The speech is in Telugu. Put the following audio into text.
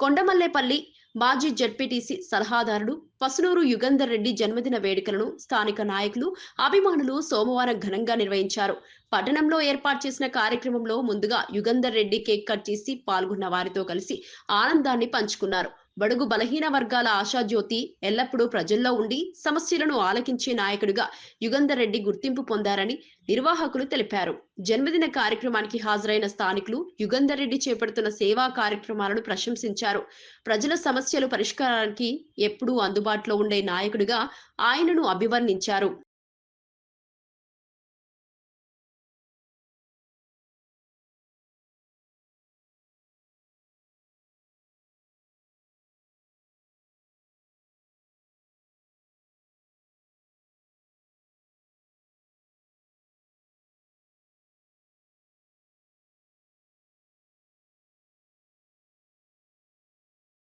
కొండమల్లేపల్లి మాజీ జడ్పీటీసీ సలహాదారుడు పసునూరు యుగంధర్ రెడ్డి జన్మదిన వేడుకలను స్థానిక నాయకులు అభిమానులు సోమవారం ఘనంగా నిర్వహించారు. పట్టణంలో ఏర్పాటు చేసిన కార్యక్రమంలో ముందుగా యుగంధర్ రెడ్డి కేక్ కట్ చేసి పాల్గొన్న వారితో కలిసి ఆనందాన్ని పంచుకున్నారు. బడుగు బలహీన వర్గాల ఆశాజ్యోతి ఎల్లప్పుడూ ప్రజల్లో ఉండి సమస్యలను ఆలకించే నాయకుడిగా యుగంధర్ రెడ్డి గుర్తింపు పొందారని నిర్వాహకులు తెలిపారు. జన్మదిన కార్యక్రమానికి హాజరైన స్థానికులు యుగంధర్ రెడ్డి చేపడుతున్న సేవా కార్యక్రమాలను ప్రశంసించారు. ప్రజల సమస్యలు పరిష్కారానికి ఎప్పుడూ అందుబాటులో ఉండే నాయకుడిగా ఆయనను అభివర్ణించారు.